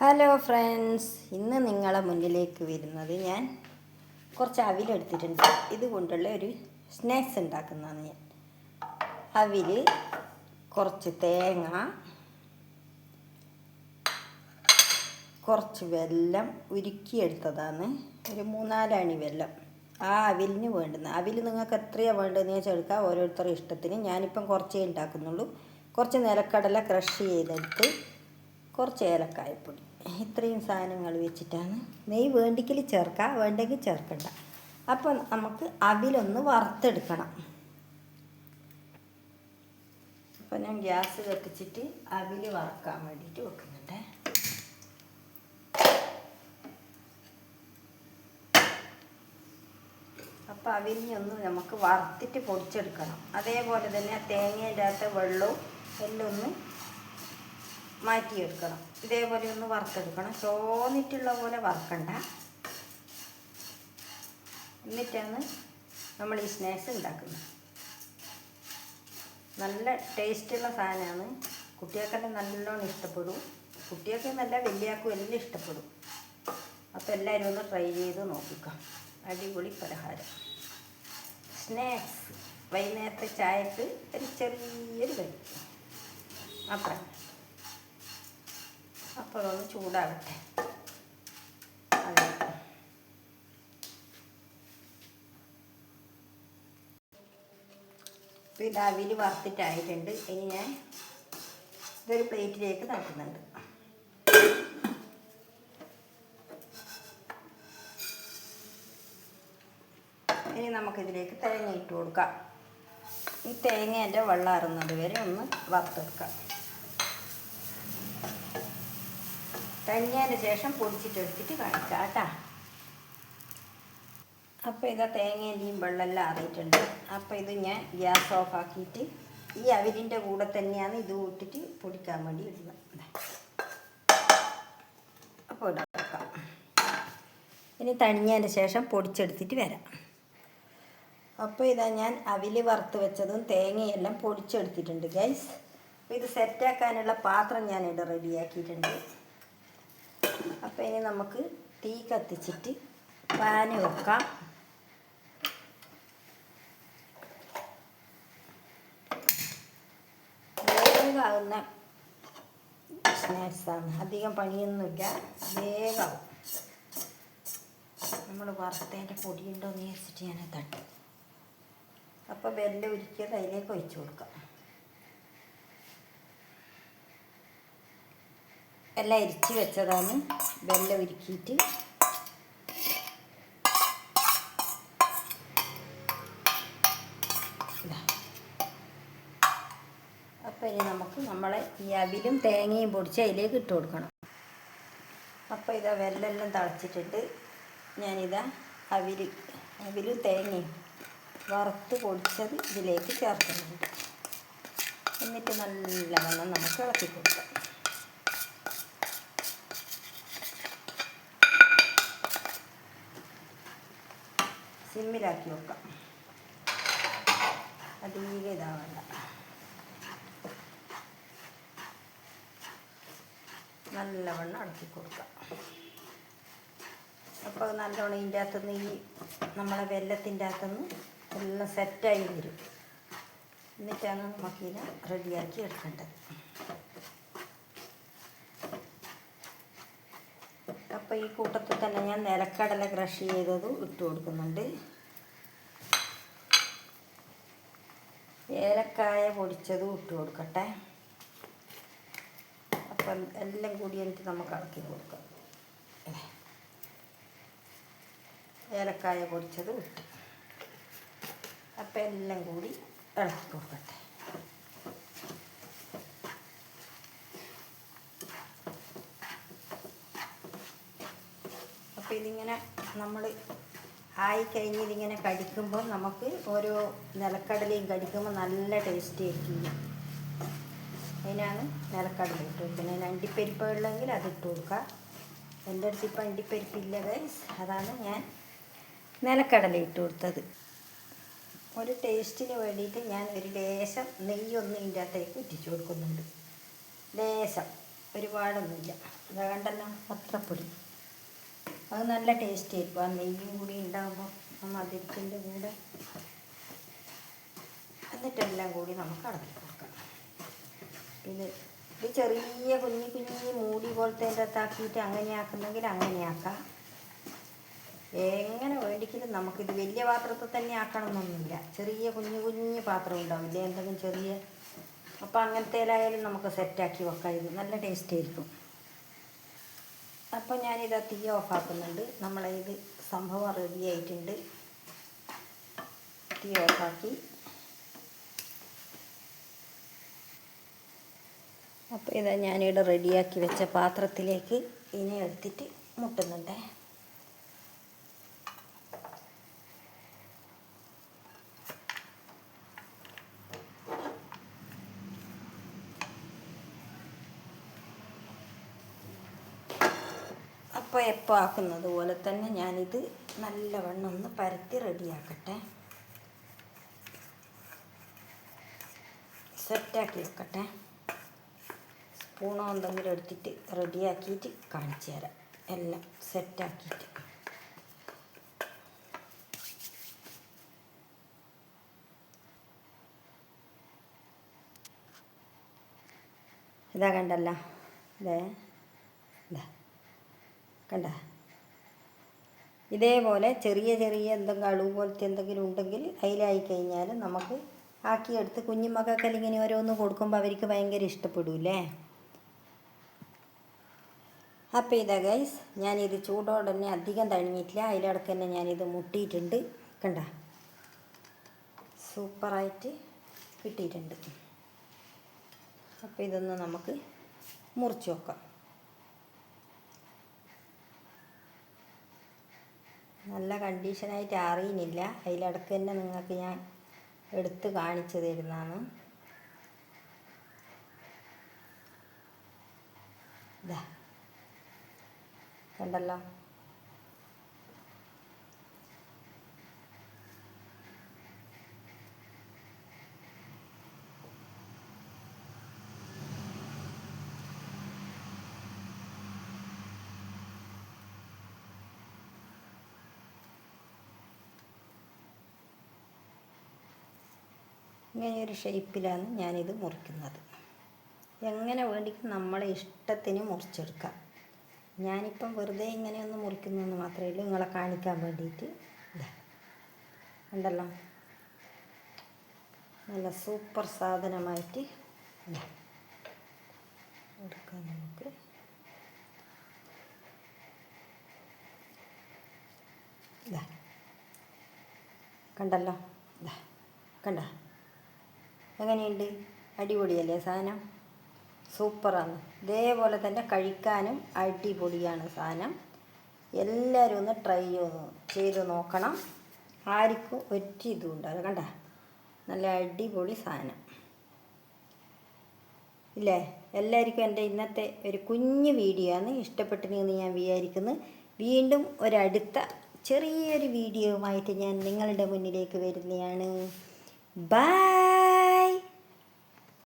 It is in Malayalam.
ഹലോ ഫ്രണ്ട്സ് ഇന്ന് നിങ്ങളെ മുന്നിലേക്ക് വരുന്നത് ഞാൻ കുറച്ച് അവിലെടുത്തിട്ടുണ്ട് ഇതുകൊണ്ടുള്ള ഒരു സ്നാക്സ് ഉണ്ടാക്കുന്നതാണ് ഞാൻ. അവിൽ കുറച്ച് തേങ്ങ കുറച്ച് വെല്ലം ഉരുക്കിയെടുത്തതാണ്. ഒരു മൂന്നാലണി വെല്ലം. ആ അവിലിന് വേണ്ടുന്ന അവിൽ നിങ്ങൾക്ക് എത്രയാണ് വേണ്ടതെന്ന് വെച്ചാൽ എടുക്കാം ഓരോരുത്തരുടെ ഇഷ്ടത്തിന്. ഞാനിപ്പം കുറച്ചേ ഉണ്ടാക്കുന്നുള്ളൂ. കുറച്ച് നിലക്കടല ക്രഷ് ചെയ്തെടുത്ത് കുറച്ച് ഏലക്കായപ്പൊടി. ഇത്രയും സാധനങ്ങൾ വെച്ചിട്ടാണ്. നെയ്യ് വേണ്ടിക്കൽ ചേർക്കാം വേണ്ടെങ്കിൽ ചേർക്കണ്ട. അപ്പം നമുക്ക് അവിലൊന്ന് വറുത്തെടുക്കണം. അപ്പം ഞാൻ ഗ്യാസ് കത്തിച്ചിട്ട് അവിൽ വറുക്കാൻ വേണ്ടിയിട്ട് വെക്കുന്നുണ്ട്. അപ്പോൾ അവിലിനെ ഒന്ന് നമുക്ക് വറുത്തിട്ട് പൊടിച്ചെടുക്കണം. അതേപോലെ തന്നെ തേങ്ങേന്റെ അകത്ത് വെള്ളവും എല്ലാം ഒന്ന് മാറ്റിയെടുക്കണം. ഇതേപോലെ ഒന്ന് വറുത്തെടുക്കണം. ചോന്നിട്ടുള്ള പോലെ വറുക്കണ്ട. എന്നിട്ടാണ് നമ്മൾ ഈ സ്നാക്സ് ഉണ്ടാക്കുന്നത്. നല്ല ടേസ്റ്റുള്ള സാധനമാണ് കുട്ടികൾക്കെല്ലാം നല്ലോണം ഇഷ്ടപ്പെടും. കുട്ടികൾക്ക് നല്ല വലിയാക്കും എല്ലാം ഇഷ്ടപ്പെടും. അപ്പോൾ എല്ലാവരും ഒന്ന് ട്രൈ ചെയ്ത് നോക്കിക്കാം. അടിപൊളി പലഹാരം. സ്നാക്സ് വൈകുന്നേരത്തെ ചായക്ക് ഒരു ചെറിയൊരു കഴിക്കും അത്ര. അപ്പോൾ അതൊന്ന് ചൂടാകട്ടെ അപ്പോൾ ഇത് അവിൽ വറുത്തിട്ടായിട്ടുണ്ട്. ഇനി ഞാൻ ഇതൊരു പ്ലേറ്റിലേക്ക് തട്ടുന്നുണ്ട്. ഇനി നമുക്കിതിലേക്ക് തേങ്ങ ഇട്ട് കൊടുക്കാം. ഈ തേങ്ങേന്റെ വെള്ളം അറുന്നത് വരെ ഒന്ന് വറുത്തെടുക്കാം. കഴിഞ്ഞതിന് ശേഷം പൊടിച്ചിട്ടെടുത്തിട്ട് കാണിക്കാം കേട്ടാ. അപ്പോൾ ഇതാ തേങ്ങേന്റെയും വെള്ളമെല്ലാം അറിയിട്ടുണ്ട്. അപ്പോൾ ഇത് ഞാൻ ഗ്യാസ് ഓഫ് ആക്കിയിട്ട് ഈ അവിലിന്റെ കൂടെ തന്നെയാണ് ഇത് ഇട്ടിട്ട് പൊടിക്കാൻ വേണ്ടി ഇടുന്നത്. അപ്പോൾ ഇനി തണിഞ്ഞതിന് ശേഷം പൊടിച്ചെടുത്തിട്ട് വരാം. അപ്പോൾ ഇതാ ഞാൻ അവിൽ വറുത്ത് വെച്ചതും തേങ്ങയെല്ലാം പൊടിച്ചെടുത്തിട്ടുണ്ട് ഗൈസ് ഇത് സെറ്റാക്കാനുള്ള പാത്രം ഞാനിവിടെ റെഡിയാക്കിയിട്ടുണ്ട് അപ്പോൾ ഇനി നമുക്ക് തീ കത്തിച്ചിട്ട് പാന് വെക്കാം. വേഗമാകുന്ന സ്നാക്സാണ് അധികം പണിയൊന്നുമില്ല. വേഗം നമ്മൾ വറുത്തതിന്റെ പൊടിയുണ്ടോയെന്ന് വിചാരിച്ചിട്ട് ഞാൻ തട്ടും. അപ്പോൾ ബെല്ല് ഉരുക്കിയത് അതിലേക്ക് ഒഴിച്ചു കൊടുക്കാം. എല്ലാം ഇരിച്ച് വെച്ചതാണ്. വെല്ലം ഉരുക്കിയിട്ട്. ഇതാ. അപ്പോൾ ഇനി നമുക്ക് നമ്മളെ ഈ അവിലും തേങ്ങയും പൊടിച്ച് അതിലേക്ക് ഇട്ട് കൊടുക്കണം. അപ്പോൾ ഇതാ വെല്ലെല്ലാം തളച്ചിട്ടിട്ട് ഞാനിതാ അവിൽ അവിലും തേങ്ങയും വറുത്ത് പൊടിച്ചത് ഇതിലേക്ക് ചേർക്കുന്നുണ്ട്. എന്നിട്ട് നല്ലവണ്ണം നമുക്ക് ഇളക്കി കൊടുക്കാം. സിമ്മിലാക്കി വെക്കാം. അധികം ഇതാവണ്ട. നല്ലവണ്ണം ഇളക്കി കൊടുക്കാം. അപ്പോൾ നല്ലവണ്ണം ഇതിന്റെ അകത്തുനിന്ന് ഈ നമ്മളെ വെല്ലത്തിന്റെ അകത്തുനിന്ന് എല്ലാം സെറ്റായി വരും. എന്നിട്ടാണ് നമുക്കിതിനെ റെഡിയാക്കി എടുക്കേണ്ടത് അപ്പോൾ ഈ കൂട്ടത്തിൽ തന്നെ ഞാൻ നിലക്കടല ക്രഷ് ചെയ്തതും ഇട്ട് കൊടുക്കുന്നുണ്ട്. ഏലക്കായ പൊടിച്ചതും ഇട്ട് കൊടുക്കട്ടെ. അപ്പം എല്ലാം കൂടി എനിക്ക് നമുക്ക് ഇളക്കി കൊടുക്കാം. ഏലക്കായ പൊടിച്ചതും ഇട്ട്. അപ്പം എല്ലാം കൂടി ഇളക്കി കൊടുക്കട്ടെ അപ്പോൾ ഇതിങ്ങനെ നമ്മൾ ആയി കഴിഞ്ഞ് ഇതിങ്ങനെ കടിക്കുമ്പോൾ നമുക്ക് ഓരോ നിലക്കടലയും കടിക്കുമ്പോൾ നല്ല ടേസ്റ്റ് ആയിരിക്കും. അതിനാണ് നിലക്കടല ഇട്ട് കൊടുക്കുന്നത് അണ്ടിപ്പരിപ്പ് ഉള്ളെങ്കിൽ അത് ഇട്ട് കൊടുക്കുക. എന്റെ അടുത്ത് ഇപ്പം അണ്ടിപ്പരിപ്പില്ല അതാണ് ഞാൻ നിലക്കടല ഇട്ട് കൊടുത്തത്. ഒരു ടേസ്റ്റിന് വേണ്ടിയിട്ട് ഞാൻ ഒരു ലേശം നെയ്യൊന്നും ഇതിന്റെ അകത്തേക്ക് ഇറ്റിച്ചു കൊടുക്കുന്നുണ്ട്. ലേശം. ഒരുപാടൊന്നുമില്ല. ഇതാ കണ്ടല്ലോ? പത്രപ്പൊടി അത് നല്ല ടേസ്റ്റ് ആയിരിക്കും. ആ നെയ്യും കൂടി ഉണ്ടാകുമ്പോൾ ആ മധുരത്തിന്റെ കൂടെ എന്നിട്ടെല്ലാം കൂടി നമുക്ക് അടക്കി കൊടുക്കാം. ഇത് ഇത് ചെറിയ കുഞ്ഞി കുഞ്ഞി മൂടി പോലത്തെ അകത്താക്കിയിട്ട് അങ്ങനെ ആക്കുന്നെങ്കിൽ അങ്ങനെ ആക്കാം. എങ്ങനെ വേണ്ടിക്കലും നമുക്കിത് വലിയ പാത്രത്തിൽ തന്നെ ആക്കണമെന്നൊന്നുമില്ല. ചെറിയ കുഞ്ഞു കുഞ്ഞു പാത്രം ഉണ്ടാവില്ലേ? എന്തെങ്കിലും ചെറിയ അപ്പോൾ അങ്ങനത്തേലായാലും നമുക്ക് സെറ്റാക്കി വെക്കാം. ഇത് നല്ല ടേസ്റ്റ് ആയിരിക്കും. അപ്പോൾ ഞാനിത് തീ ഓഫ് ഓഫാക്കുന്നുണ്ട്. നമ്മളെ ഇത് സംഭവം റെഡി ആയിട്ടുണ്ട്. തീ ഓഫാക്കി. അപ്പോൾ ഇതാ ഞാനിവിടെ റെഡിയാക്കി വെച്ച പാത്രത്തിലേക്ക് ഇനി എടുത്തിട്ട് മുട്ടുന്നുണ്ടേ. അപ്പോൾ എപ്പോൾ ആക്കുന്നത് പോലെ തന്നെ ഞാനിത് നല്ലവണ്ണം ഒന്ന് പരത്തി റെഡിയാക്കട്ടെ. സെറ്റാക്കി വെക്കട്ടെ സ്പൂണോ എന്തെങ്കിലും എടുത്തിട്ട് റെഡിയാക്കിയിട്ട് കാണിച്ചു തരാം. എല്ലാം സെറ്റാക്കിയിട്ട്. ഇതാ കണ്ടല്ല. ഇതേ. ഇതാ. കണ്ട? ഇതേപോലെ ചെറിയ ചെറിയ എന്തെങ്കിലും അളവ് പോലത്തെ എന്തെങ്കിലും ഉണ്ടെങ്കിൽ അതിലായി കഴിഞ്ഞാൽ നമുക്ക് ആക്കിയെടുത്ത് കുഞ്ഞുമക്കൾക്കെല്ലാം ഇങ്ങനെ ഓരോന്ന് കൊടുക്കുമ്പോൾ അവർക്ക് ഭയങ്കര ഇഷ്ടപ്പെടൂല്ലേ? അപ്പോൾ ഇതാ ഗൈസ് ഞാനിത് ചൂടോടെ തന്നെ അധികം തണിഞ്ഞിട്ടില്ല. അതിലിടക്ക് തന്നെ ഞാനിത് മുട്ടിയിട്ടുണ്ട്. കണ്ട? സൂപ്പറായിട്ട് കിട്ടിയിട്ടുണ്ട്. അപ്പോൾ ഇതൊന്ന് നമുക്ക് മുറിച്ച് നോക്കാം നല്ല കണ്ടീഷനായിട്ട് അറിയുന്നില്ല. അതിലിടക്ക് തന്നെ നിങ്ങൾക്ക് ഞാൻ എടുത്ത് കാണിച്ചു തരുന്നതാണ്. കണ്ടല്ലോ? ഇങ്ങനെ ഒരു ഷേപ്പിലാണ് ഞാനിത് മുറിക്കുന്നത്. എങ്ങനെ വേണ്ടിക്കും നമ്മളെ ഇഷ്ടത്തിന് മുറിച്ചെടുക്കാം. ഞാനിപ്പം വെറുതെ ഇങ്ങനെ ഒന്ന് മുറിക്കുന്നതെന്ന് മാത്രമേ ഉള്ളൂ. നിങ്ങളെ കാണിക്കാൻ വേണ്ടിയിട്ട്. ഉണ്ടല്ലോ നല്ല സൂപ്പർ സാധനമായിട്ട്. എടുക്കാം നമുക്ക്. കണ്ടല്ലോ? കണ്ട? എങ്ങനെയുണ്ട്? അടിപൊളിയല്ലേ സാധനം? സൂപ്പറാണ്. ഇതേപോലെ തന്നെ കഴിക്കാനും അടിപൊളിയാണ് സാധനം. എല്ലാവരും ഒന്ന് ട്രൈ ചെയ്ത് നോക്കണം. ആർക്കും ഒറ്റ ഇതും ഉണ്ടാവില്ല കണ്ട? നല്ല അടിപൊളി സാധനം. ഇല്ലേ? എല്ലാവർക്കും എന്റെ ഇന്നത്തെ ഒരു കുഞ്ഞു വീഡിയോ ആണ് ഇഷ്ടപ്പെട്ടിരുന്നെന്ന് ഞാൻ വിചാരിക്കുന്നു. വീണ്ടും ഒരടുത്ത ചെറിയൊരു വീഡിയോവുമായിട്ട് ഞാൻ നിങ്ങളുടെ മുന്നിലേക്ക് വരുന്നതാണ്. ബൈ